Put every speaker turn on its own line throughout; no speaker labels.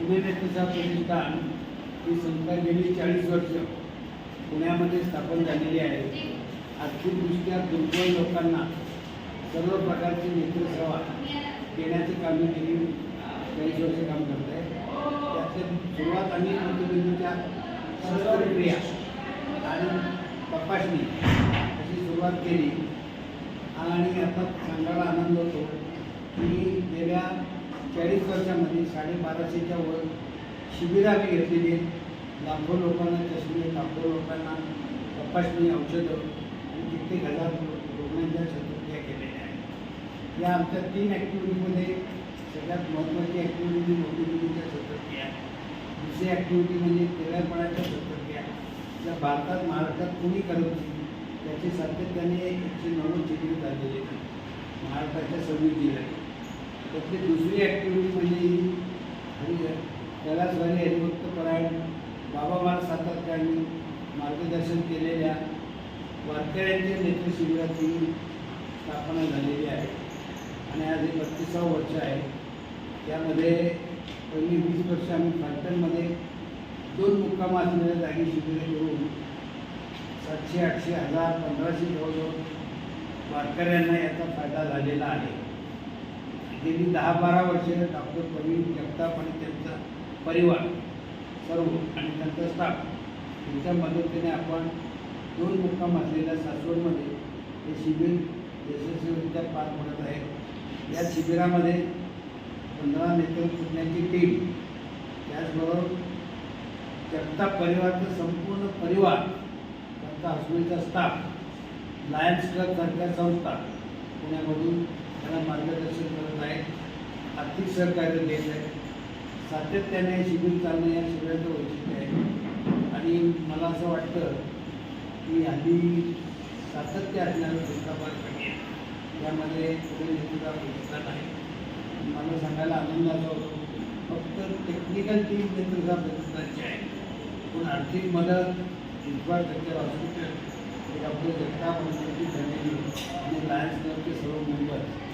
पुणे नेतृत्व प्रतिष्ठान ही संस्था गेली चाळीस वर्ष पुण्यामध्ये स्थापन झालेली आहे. आर्थिकदृष्ट्या दुर्बल लोकांना सर्व प्रकारची नेत्रसेवा देण्याचे काम गेली चाळीस वर्ष काम करत आहे. त्याचे सुरुवात आम्ही मोतीबिंदूच्या शस्त्रक्रिया आणि तपासणी अशी सुरुवात केली. आणि आता सांगायला आनंद होतो की गेल्या चाळीस वर्षामध्ये साडेबाराशेच्या वर शिबिरं आम्ही घेतलेली आहेत. लाखो लोकांना चष्मे लाखो लोकांना तपासणी औषधं आणि कित्येक हजार रुग्णांच्या शस्त्रक्रिया केलेल्या आहेत. या आमच्या तीन ॲक्टिव्हिटीमध्ये सगळ्यात महत्त्वाची ॲक्टिव्हिटी मोठीच्या शस्त्रक्रिया दुसरी ॲक्टिव्हिटी म्हणजे तेव्हापणाच्या शस्त्रक्रिया ज्या भारतात महाराष्ट्रात कोणी करत नाही त्याचे सातत्याने एकशे नव्वद शिबिर झालेले आहेत. महाराष्ट्राच्या सव्वीस जिल्ह्यात. त्यातली दुसरी ॲक्टिव्हिटी म्हणजे ही. हरि कैलासवारी हरिभक्त परायण. बाबा महाराज सातत्याने मार्गदर्शन केलेल्या वारकऱ्यांच्या नेत्र शिबिराची स्थापना झालेली आहे. आणि आज हे बत्तीसावं वर्ष आहे. त्यामध्ये पहिली वीस वर्ष आम्ही फलटणमध्ये दोन मुक्काम असलेल्या जागी शिबिरे करून सातशे आठशे हजार पंधराशे जवळजवळ वारकऱ्यांना याचा फायदा झालेला आहे. गेली दहा बारा वर्षे डॉक्टर प्रवीण जगताप आणि त्यांचा परिवार सर्व आणि त्यांचा स्टाफ त्यांच्या मदतीने आपण दोन मुक्काम असलेल्या सासवडमध्ये हे शिबिर यशस्वीरित्या पार पडत आहे. या शिबिरामध्ये पंधरा नेतृत्वज्ञांची टीम त्याचबरोबर जगताप परिवारचा संपूर्ण परिवार त्यांचा हॉस्पिटलचा स्टाफ लायन्स क्लब सारख्या संस्था पुण्यामधून त्यांना मार्गदर्शन करत आहेत आर्थिक सहकार्य देत आहेत सातत्याने शिबिर चालणं या सगळ्याचं वैशिष्ट्य आहे. आणि मला असं वाटतं की आधी सातत्य असणारं संस्था कमी त्यामध्ये पुढे नेतृत्व प्रतिष्ठान आहे मला सांगायला आनंद होतो. फक्त टेक्निकल टीम नेतृत्व प्रतिष्ठानची आहे. पण आर्थिक मदत इन्फ्रास्ट्रक्चर हॉस्पिटल हे डॉक्टर जगताप आणि त्यांची फॅमिली आणि लायन्स क्लबचे सर्व मेंबर्स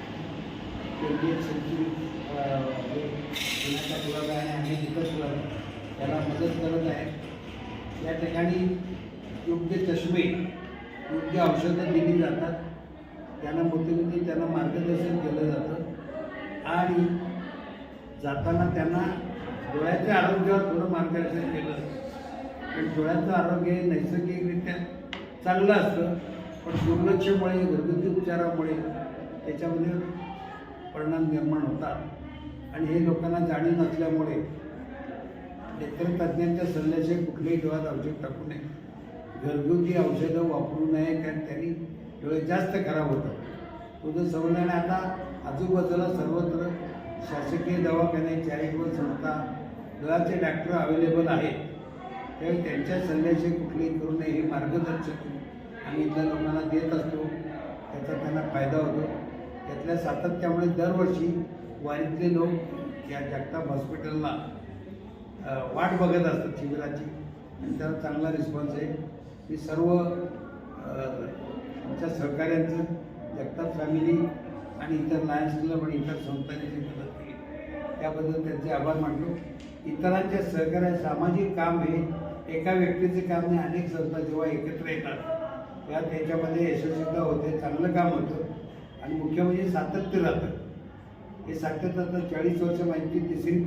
इंडियन सेंच्युरी क्लब आहे आणि इतर क्लब त्याला मदत करत आहे. या ठिकाणी योग्य चष्मे योग्य औषधं दिली जातात. त्यांना मोठे त्यांना मार्गदर्शन केलं जातं. आणि जाताना त्यांना डोळ्याच्या आरोग्यावर थोडं मार्गदर्शन केलं जातं. पण डोळ्याचं आरोग्य हे नैसर्गिकरित्या चांगलं असतं पण दुर्लक्षमुळे घरगुती उपचारामुळे त्याच्यामध्ये परिणाम निर्माण होतात. आणि हे लोकांना जाणीव नसल्यामुळे नेत्रतज्ञांच्या सल्ल्याशिवाय कुठल्याही डोळ्यात औषध टाकू नये. घरगुती औषधं वापरू नये कारण त्यांनी डोळे जास्त खराब होतात. तो जर समजल्याने आता आजूबाजूला सर्वत्र शासकीय दवाखाने चॅरिटेबल संस्था डोळ्याचे डॉक्टर अवेलेबल आहेत. त्यावेळी त्यांच्या सल्ल्याचे कुठलेही करू नये हे मार्गदर्शक आम्ही इथल्या लोकांना देत असतो. त्याचा त्यांना फायदा होतो. त्यातल्या सातत्यामुळे दरवर्षी वारीतले लोक या जगताप हॉस्पिटलला वाट बघत असतात शिबिराची. आणि त्याला चांगला रिस्पॉन्स आहे. मी सर्व आमच्या सहकाऱ्यांचं जगताप फॅमिली आणि इतर लायन्स क्लब आणि इतर संस्थांनी जी मदत केली. त्याबद्दल त्यांचे आभार मानलो इतरांच्या सहकार्य सामाजिक काम हे एका व्यक्तीचे काम नाही अनेक संस्था जेव्हा एकत्र येतात तेव्हा त्याच्यामध्ये यशस्वीता होते चांगलं काम होतं. आणि मुख्य म्हणजे सातत्य राहतं. हे सातत्य राहतं चाळीस वर्ष माहिती तिसरी